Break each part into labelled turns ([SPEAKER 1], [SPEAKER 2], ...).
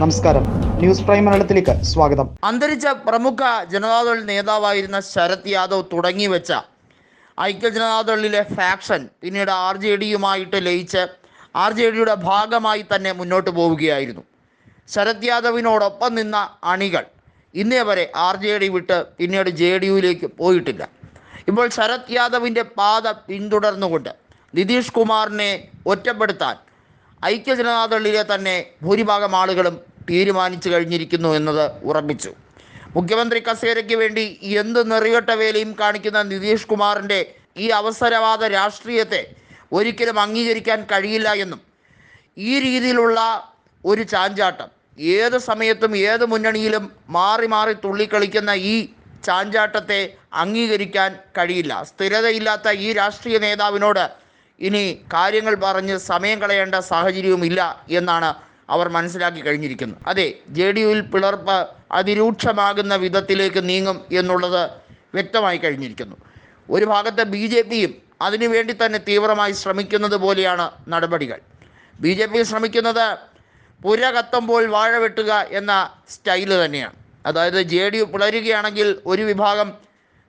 [SPEAKER 1] നമസ്കാരം. News prime മലയാളത്തിലേക്ക് സ്വാഗതം.
[SPEAKER 2] അന്തരിച്ച പ്രമുഖ ജനതാദൾ നേതാവായിരുന്ന ശരത് യാദവ് തുടങ്ങി വെച്ച ഐക്യ ജനതാദളിലെ ഫാക്ഷൻ പിന്നീട് ആർ ജെ ഡിയുമായിട്ട് ലയിച്ച് ആർ ജെ ഡിയുടെ ഭാഗമായി തന്നെ മുന്നോട്ട് പോവുകയായിരുന്നു. ശരത് യാദവിനോടൊപ്പം നിന്ന അണികൾ ഇന്നേ വരെ ആർ ജെ ഡി വിട്ട് പിന്നീട് ജെ ഡി യുയിലേക്ക് പോയിട്ടില്ല. ഇപ്പോൾ ശരത് യാദവിന്റെ പാത പിന്തുടർന്നുകൊണ്ട് നിതീഷ് കുമാറിനെ ഒറ്റപ്പെടുത്താൻ ഐക്യ ജനതാദളിലെ തന്നെ ഭൂരിഭാഗം ആളുകളും തീരുമാനിച്ചു കഴിഞ്ഞിരിക്കുന്നു എന്നത് ഉറപ്പിച്ചു. മുഖ്യമന്ത്രി കസേരയ്ക്ക് വേണ്ടി എന്ത് നെറികെട്ട വേലയും കാണിക്കുന്ന നിതീഷ് കുമാറിന്റെ ഈ അവസരവാദ രാഷ്ട്രീയത്തെ ഒരിക്കലും അംഗീകരിക്കാൻ കഴിയില്ല എന്നും ഈ രീതിയിലുള്ള ഒരു ചാഞ്ചാട്ടം ഏത് സമയത്തും ഏത് മുന്നണിയിലും മാറി മാറി തുള്ളിക്കളിക്കുന്ന ഈ ചാഞ്ചാട്ടത്തെ അംഗീകരിക്കാൻ കഴിയില്ല. സ്ഥിരതയില്ലാത്ത ഈ രാഷ്ട്രീയ നേതാവിനോട് ഇനി കാര്യങ്ങൾ പറഞ്ഞ് സമയം കളയേണ്ട സാഹചര്യവുമില്ല എന്നാണ് അവർ മനസ്സിലാക്കി കഴിഞ്ഞിരിക്കുന്നത്. അതെ ജെ ഡി യുവിൽ പിളർപ്പ് അതിരൂക്ഷമാകുന്ന വിധത്തിലേക്ക് നീങ്ങും എന്നുള്ളത് വ്യക്തമായി കഴിഞ്ഞിരിക്കുന്നു. ഒരു ഭാഗത്ത് ബി ജെ പിയും അതിനുവേണ്ടി തന്നെ തീവ്രമായി ശ്രമിക്കുന്നത് പോലെയാണ് നടപടികൾ. ബി ജെ പി ശ്രമിക്കുന്നത് പുര കത്തുമ്പോൾ വാഴ വെട്ടുക എന്ന സ്റ്റൈൽ തന്നെയാണ്. അതായത് ജെ ഡി യു പിളരുകയാണെങ്കിൽ ഒരു വിഭാഗം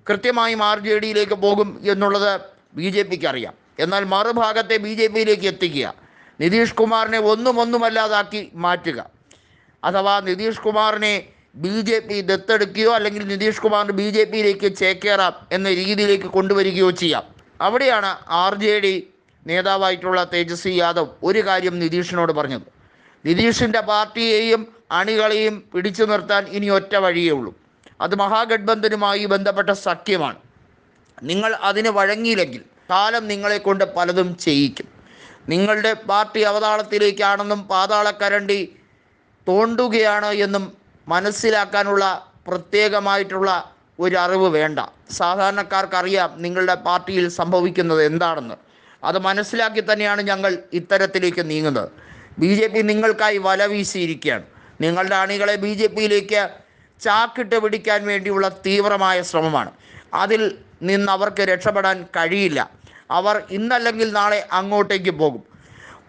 [SPEAKER 2] കൃത്യമായി ആർ ജെ ഡിയിലേക്ക് പോകും എന്നുള്ളത് ബി ജെ പിക്ക് അറിയാം. എന്നാൽ മറുഭാഗത്തെ ബി ജെ പിയിലേക്ക് എത്തിക്കുക. നിതീഷ് കുമാറിനെ ഒന്നും ഒന്നുമല്ലാതാക്കി മാറ്റുക. അഥവാ നിതീഷ് കുമാറിനെ ബി ജെ പി ദത്തെടുക്കുകയോ അല്ലെങ്കിൽ നിതീഷ് കുമാറിന് ബി ജെ പിയിലേക്ക് ചേക്കേറാം എന്ന രീതിയിലേക്ക് കൊണ്ടുവരികയോ ചെയ്യാം. അവിടെയാണ് ആർ ജെ ഡി നേതാവായിട്ടുള്ള തേജസ്വി യാദവ് ഒരു കാര്യം നിതീഷിനോട് പറഞ്ഞത്. നിതീഷിന്റെ പാർട്ടിയെയും അണികളെയും പിടിച്ചു നിർത്താൻ ഇനി ഒറ്റ വഴിയേ ഉള്ളൂ. അത് മഹാഗഡ്ബന്ധനുമായി ബന്ധപ്പെട്ട സഖ്യമാണ്. നിങ്ങൾ അതിന് വഴങ്ങിയില്ലെങ്കിൽ കാലം നിങ്ങളെ കൊണ്ട് പലതും ചെയ്യിക്കും. നിങ്ങളുടെ പാർട്ടി അവതാളത്തിലേക്കാണെന്നും പാതാളക്കരണ്ടി തോണ്ടുകയാണ് എന്നും മനസ്സിലാക്കാനുള്ള പ്രത്യേകമായിട്ടുള്ള ഒരു അറിവ് വേണ്ട. സാധാരണക്കാർക്കറിയാം നിങ്ങളുടെ പാർട്ടിയിൽ സംഭവിക്കുന്നത് എന്താണെന്ന്. അത് മനസ്സിലാക്കി തന്നെയാണ് ഞങ്ങൾ ഇത്തരത്തിലേക്ക് നീങ്ങുന്നത്. ബി ജെ പി നിങ്ങൾക്കായി വല വീശിയിരിക്കുകയാണ്. നിങ്ങളുടെ അണികളെ ബി ജെ പിയിലേക്ക് ചാക്കിട്ട് പിടിക്കാൻ വേണ്ടിയുള്ള തീവ്രമായ ശ്രമമാണ്. അതിൽ നിന്ന് അവർക്ക് രക്ഷപ്പെടാൻ കഴിയില്ല. അവർ ഇന്നല്ലെങ്കിൽ നാളെ അങ്ങോട്ടേക്ക് പോകും.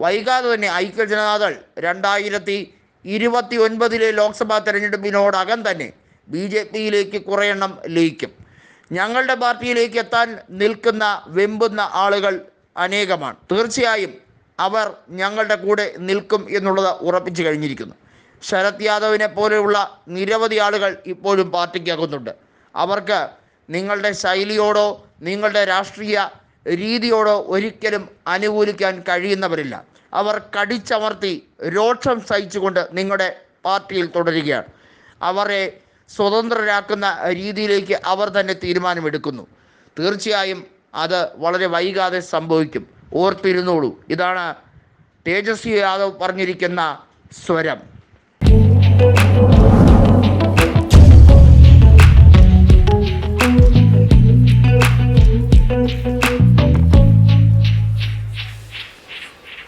[SPEAKER 2] വൈകാതെ തന്നെ ഐക്യ ജനതാദൾ രണ്ടായിരത്തി ഇരുപത്തി ഒൻപതിലെ ലോക്സഭാ തെരഞ്ഞെടുപ്പിനോടകം തന്നെ ബി ജെ പിയിലേക്ക് കുറേ ലയിക്കും. ഞങ്ങളുടെ പാർട്ടിയിലേക്ക് എത്താൻ നിൽക്കുന്ന വെമ്പുന്ന ആളുകൾ അനേകമാണ്. തീർച്ചയായും അവർ ഞങ്ങളുടെ കൂടെ നിൽക്കും എന്നുള്ളത് ഉറപ്പിച്ചു കഴിഞ്ഞിരിക്കുന്നു. ശരത് യാദവിനെ പോലെയുള്ള നിരവധി ആളുകൾ ഇപ്പോഴും പാർട്ടിക്കകത്തുണ്ട്. അവർക്ക് നിങ്ങളുടെ ശൈലിയോടോ നിങ്ങളുടെ രാഷ്ട്രീയ രീതിയോടോ ഒരിക്കലും അനുകൂലിക്കാൻ കഴിയുന്നവരില്ല. അവർ കടിച്ചമർത്തി രോക്ഷം സഹിച്ചുകൊണ്ട് നിങ്ങളുടെ പാർട്ടിയിൽ തുടരുകയാണ്. അവരെ സ്വതന്ത്രരാക്കുന്ന രീതിയിലേക്ക് അവർ തന്നെ തീരുമാനമെടുക്കുന്നു. തീർച്ചയായും അത് വളരെ വൈകാതെ സംഭവിക്കും. ഓർത്തിരുന്നോളൂ ഇതാണ് തേജസ്വി യാദവ് പറഞ്ഞിരിക്കുന്ന സ്വരം.